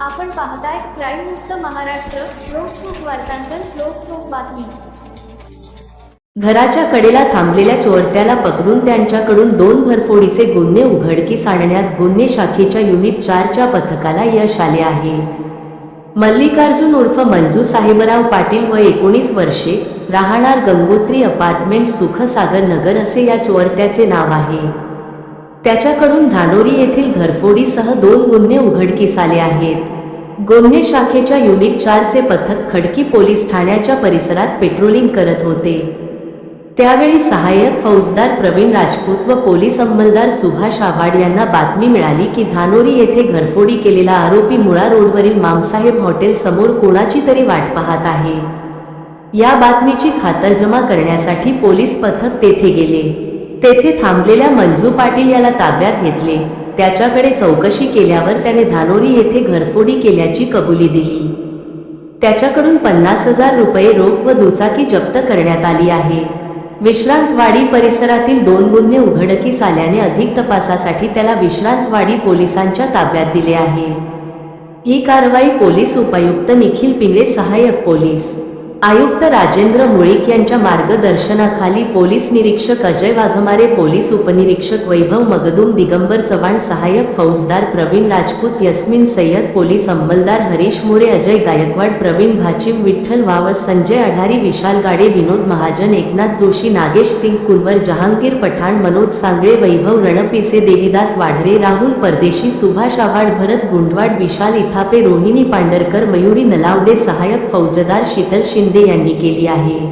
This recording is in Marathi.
आपण पाहताय क्राईम मुक्त महाराष्ट्र लोकसुख वार्तांकन लोकसुख बातमी. घराच्या कडेला थांबलेल्या चोरट्याला पकडून त्यांच्याकडून दोन घरफोडीचे गुन्हे उघडकीस आणण्यात गुन्हे शाखेच्या युनिट चारच्या पथकाला यश आले आहे. मल्लिकार्जुन उर्फ मंजू साहेबराव पाटील व एकोणीस वर्षे राहणार गंगोत्री अपार्टमेंट सुखसागर नगर असे या चोरट्याचे नाव आहे. त्याच्याकडून धानोरी येथील घरफोडीसह दोन गुन्हे उघडकीस आले आहेत. गुन्हे शाखेच्या युनिट चारचे पथक खडकी पोलीस ठाण्याच्या परिसरात पेट्रोलिंग करत होते. त्यावेळी सहाय्यक फौजदार प्रवीण राजपूत व पोलीस अंमलदार सुभाष आव्हाड यांना बातमी मिळाली की धानोरी येथे घरफोडी केलेला आरोपी मुळा रोडवरील मामसाहेब हॉटेल समोर कोणाची तरी वाट पाहत आहे. या बातमीची खातरजमा करण्यासाठी पोलीस पथक तेथे गेले. तेथे थांबलेल्या मंजू पाटील याला ताब्यात घेतले. त्याच्याकडे चौकशी केल्यावर त्याने धानोरी येथे घरफोडी केल्याची कबुली दिली. त्याच्याकडून पन्नास हजार रुपये रोख व दुचाकी जप्त करण्यात आली आहे. विश्रांतवाडी परिसरातील दोन गुन्हे उघडकीस आल्याने अधिक तपासासाठी त्याला विश्रांतवाडी पोलिसांच्या ताब्यात दिले आहे. ही कारवाई पोलीस उपायुक्त निखिल पिंगळे सहाय्यक पोलीस आयुक्त राजेंद्र मुळीक यांच्या मार्गदर्शनाखाली पोलीस निरीक्षक अजय वाघमारे पोलीस उपनिरीक्षक वैभव मगदूम दिगंबर चव्हाण सहाय्यक फौजदार प्रवीण राजपूत यस्मिन सय्यद पोलीस अंमलदार हरीश मोरे अजय गायकवाड प्रवीण भाचिम विठ्ठल वावस संजय अढारी विशाल गाडे विनोद महाजन एकनाथ जोशी नागेश सिंग कुंवर जहांगीर पठाण मनोज सांगळे वैभव रणपिसे देवीदास वाढरे राहुल परदेशी सुभाष आव्हाड भरत गुंडवाड विशाल इथापे रोहिणी पांडरकर मयुरी नलावडे सहाय्यक फौजदार शीतल शिंदे यांनी केली आहे.